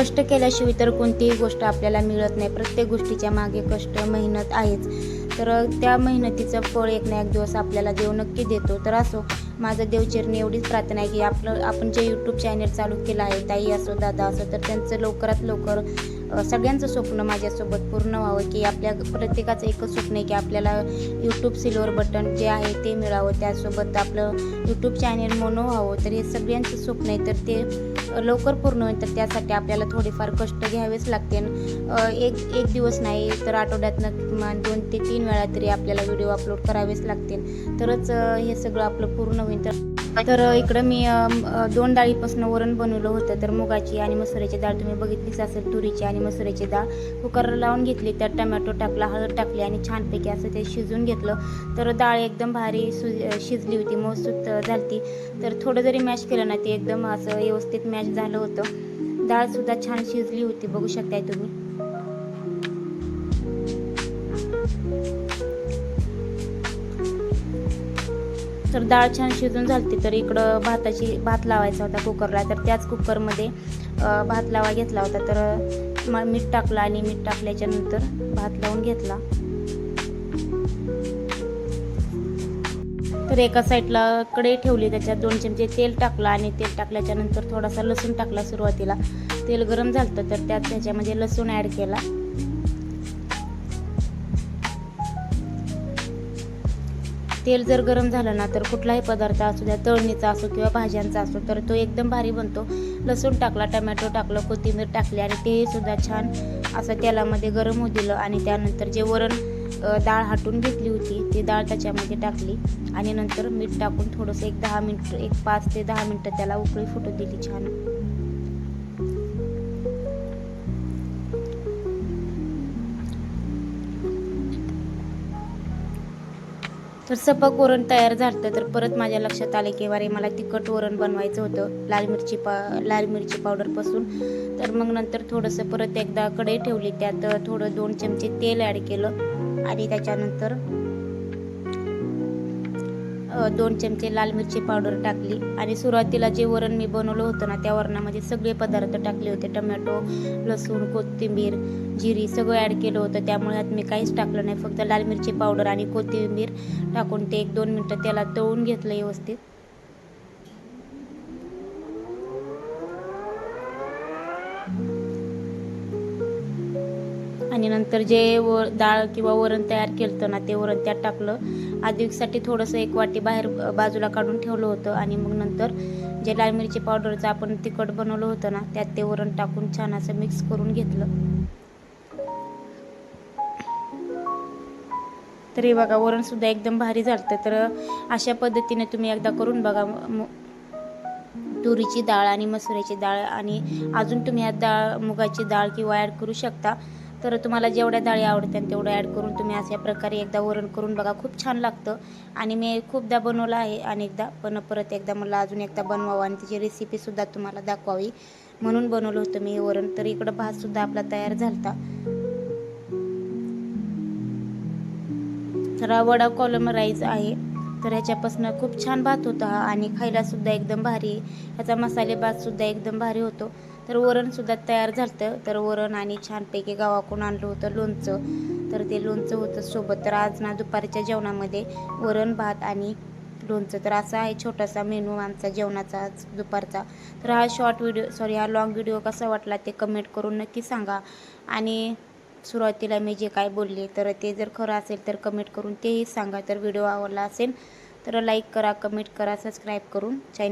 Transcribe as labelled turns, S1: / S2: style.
S1: कष्ट केल्याशिवाय तर कोणतीही गोष्ट आपल्याला मिळत नाही. प्रत्येक गोष्टीच्या मागे कष्ट मेहनत आहेच. तर त्या मेहनतीचं फळ एक ना एक दिवस आपल्याला देव नक्की देतो. तर असो माझं देवचरणी एवढीच प्रार्थना आहे की आपलं आपण जे यूट्यूब चॅनल चालू केलं आहे ताई असो दादा असो तर त्यांचं लवकरात लवकर सगळ्यांचं स्वप्न माझ्यासोबत पूर्ण व्हावं की आपल्या प्रत्येकाचं एकच स्वप्न आहे की आपल्याला यूट्यूब सिल्वर बटन जे आहे ते मिळावं. त्यासोबत आपलं यूट्यूब चॅनल मोनो व्हावं. तर हे सगळ्यांचं स्वप्न आहे. तर ते लवकर पूर्ण होईल तर त्यासाठी आपल्याला थोडेफार कष्ट घ्यावेच लागतील. एक एक दिवस नाही तर आठवड्यातनं किमान दोन ते तीन वेळा तरी आपल्याला व्हिडिओ अपलोड करावेच लागतील. तरच हे सगळं आपलं पूर्ण होईल. तर तर इकडं मी दोन डाळीपासून वरण बनवलं होतं. तर मुगाची आणि मसुऱ्याची डाळ तुम्ही बघितलीच असेल तुरीची आणि मसुऱ्याची डाळ. कुकरला लावून घेतली त्यात टमॅटो टाकला हळद टाकली आणि छानपैकी असं ते शिजून घेतलं. तर डाळ एकदम भारी सु शिजली होती मौसूत झालती. तर थोडं जरी मॅश केलं ना ते एकदम असं व्यवस्थित मॅश झालं होतं. डाळसुद्धा छान शिजली होती बघू शकताय तुम्ही. तर डाळ छान शिजून झाली तर इकडं भाताची भात लावायचा होता कुकरला. तर त्याच कुकरमध्ये भात लावा घेतला होता. तर मग मीठ टाकलं आणि मीठ टाकल्याच्या नंतर भात लावून घेतला. तर एका साईडला कढई ठेवली त्याच्यात दोन चमचे तेल टाकलं आणि तेल टाकल्याच्या नंतर थोडासा लसूण टाकला सुरुवातीला. तेल गरम झालं तर त्यात त्याच्यामध्ये लसूण ॲड केला. तेल जर गरम झालं ना तर कुठलाही पदार्थ असू द्या तळणीचा असो किंवा भाज्यांचा असो तर तो एकदम भारी बनतो. लसूण टाकला टमॅटो टाकलं कोथिंबीर टाकली आणि ते सुद्धा छान असं तेलामध्ये गरम होऊ दिलं आणि त्यानंतर जे वरण डाळ हाटून घेतली होती ती डाळ त्याच्यामध्ये टाकली आणि नंतर मीठ टाकून थोडंसं एक दहा मिनटं एक पाच ते दहा मिनटं त्याला उकळी फुटू दिली छान. तर सपक वरण तयार झालं तर परत माझ्या लक्षात आले की अरे मला तिखट वरण बनवायचं होतं लाल मिरची पा लाल मिरची पावडरपासून तर मग नंतर थोडंसं परत एकदा कढई ठेवली त्यात थोडं दोन चमचे तेल ॲड केलं आणि त्याच्यानंतर दोन चमचे लाल मिरची पावडर टाकली आणि सुरुवातीला जे वरण मी बनवलं होतं ना त्या वरणामध्ये सगळे पदार्थ टाकले होते. टमॅटो लसूण कोथिंबीर जिरी सगळं ॲड केलं होतं. त्यामुळे आत मी काहीच टाकलं नाही. फक्त लाल मिरची पावडर आणि कोथिंबीर टाकून ते एक दोन मिनटं त्याला तळून घेतलं व्यवस्थित. आणि नंतर जे व डाळ किंवा वरण तयार केलं ना ते वरण त्यात टाकलं. आधीसाठी थोडंसं एक वाटी बाहेर बाजूला काढून ठेवलं होतं आणि मग नंतर जे लाल मिरची पावडरचं आपण तिखट बनवलं होतं ना त्यात ते वरण टाकून छान असं मिक्स करून घेतलं. तर हे बघा वरणसुद्धा एकदम भारी झालं तर अशा पद्धतीने तुम्ही एकदा करून बघा. तुरीची डाळ आणि मसुऱ्याची डाळ आणि अजून तुम्ही या डाळ मुगाची डाळ किंवा ॲड करू शकता. तर तुम्हाला जेवढ्या डाळी आवडतात तेवढ्या ॲड करून तुम्ही अशा प्रकारे एकदा वरण करून बघा. खूप छान लागतं. आणि मी खूपदा बनवलं आहे अनेकदा पण परत एकदा मला अजून एकदा बनवावं आणि त्याची रेसिपीसुद्धा तुम्हाला दाखवावी. म्हणून बनवलं होतं मी हे वरण. तर इकडं भातसुद्धा आपला तयार झाला तर हा वडा कॉलम राईस आहे. तर ह्याच्यापासून खूप छान भात होता आणि खायला सुद्धा एकदम भारी. ह्याचा मसाले भात सुद्धा एकदम भारी होतो. तर वरणसुद्धा तयार झालं तर वरण आणि छानपैकी गावाकडून आणलं होतं लोणचं. तर ते लोणचं होतं सोबत. तर आज ना दुपारच्या जेवणामध्ये वरण भात आणि लोणचं. तर असा आहे छोटासा मेनू आमचा जेवणाचा आज दुपारचा. तर हा शॉर्ट व्हिडिओ सॉरी हा लॉंग व्हिडिओ कसा वाटला ते कमेंट करून नक्की सांगा. आणि सुरुवातीला मी जे काय बोलले तर ते जर खरं असेल तर कमेंट करून तेही सांगा. तर व्हिडिओ आवडला असेल तर लाईक करा कमेंट करा सबस्क्राईब करून. चॅनल